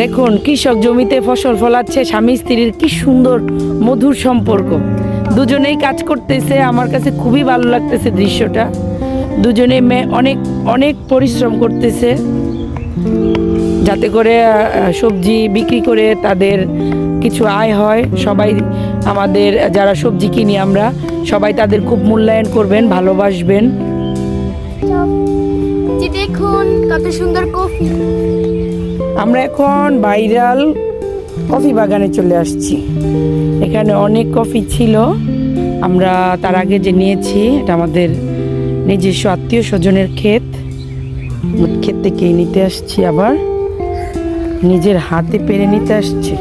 দেখুন, কৃষক জমিতে ফসল ফলাচ্ছে, স্বামী স্ত্রীর কি সুন্দর মধুর সম্পর্ক। দুজনেই কাজ করতেছে, আমার কাছে খুবই ভালো লাগতেছে দৃশ্যটা। দুজনে মেয়ে অনেক অনেক পরিশ্রম করতেছে, যাতে করে সবজি বিক্রি করে তাদের কিছু আয় হয়। সবাই আমাদের, যারা সবজি কিনি আমরা, সবাই তাদের খুব মূল্যায়ন করবেন, ভালোবাসবেন। দেখুন, কত সুন্দর কফি। আমরা এখন বাইরাল কফি বাগানে চলে আসছি। এখানে অনেক কফি ছিল। আমরা তার আগে যে নিয়েছি এটা আমাদের নিজস্ব আত্মীয় স্বজনের ক্ষেত। ক্ষেত থেকেই নিতে আসছি আবার। নিজের হাতে পেরে নিতে আসছি।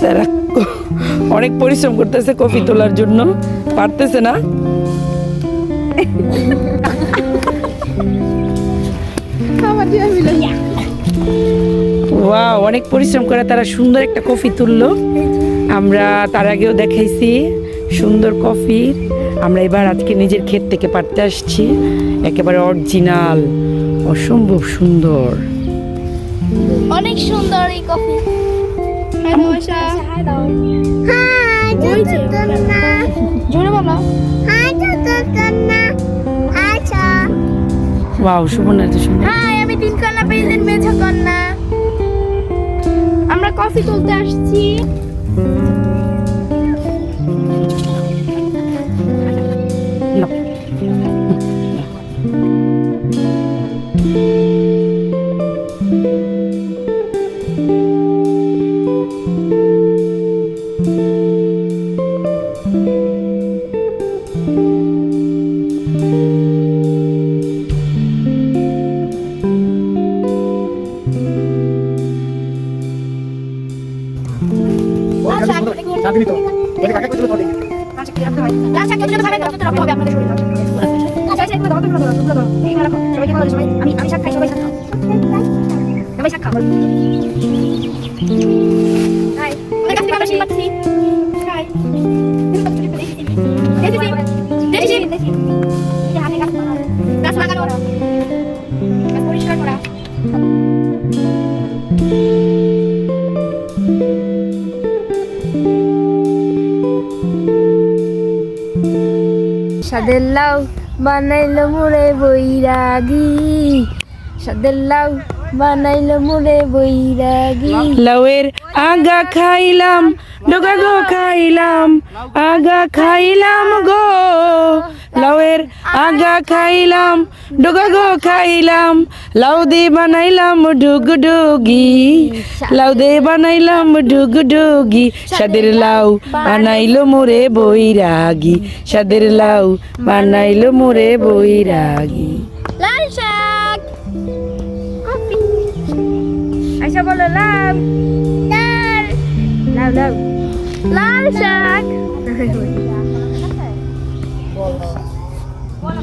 তারা অনেক পরিশ্রম করতেছে কফি তোলার জন্য। পারতেছে না। ওয়াও অনেক পরিশ্রম করে তারা সুন্দর একটা কফি তুললো। আমরা তার আগেও দেখাইছি সুন্দর কফি। আমরা এবার আজকে নিজের ক্ষেত থেকে পারতে আসছি। একেবারে অরিজিনাল অসম্ভব সুন্দর। অনেক সুন্দর এই কফি। হাই জোরে বলো। আচ্ছা সুবর্ণা এত সুন্দর। হ্যাঁ আমি তিন কন্যা পেয়েছেন মেঝো কন্যা। আমরা কফি তুলতে আসছি। আমি আমি খাই সবাই শাক খাও। সবাই শাক খাও। সাদের লাউ বানাইলো মুড়ে বৈরাগী। সাদের লাউ বানাইলো মুড়ে বৈরাগী। লাউয়ের আগা খাইলাম, ডোগা গো খাইলাম, আগা খাইলাম গো। লাউয়ের আগা খাইলাম ডোগা গো খাইলাম লাউ দে বানাইলাম ডুগ ডুগি লাউ দে বানাইলাম ডুগ ডুগি সাদের লাউ বানাইলো মোরে বৈরাগী সাদের লাউ বানাইলো মোরে বৈরাগী। লাল শাক। আচ্ছা বলো লাউ লাল। লাউ লাউ। লাল শাক। Hola,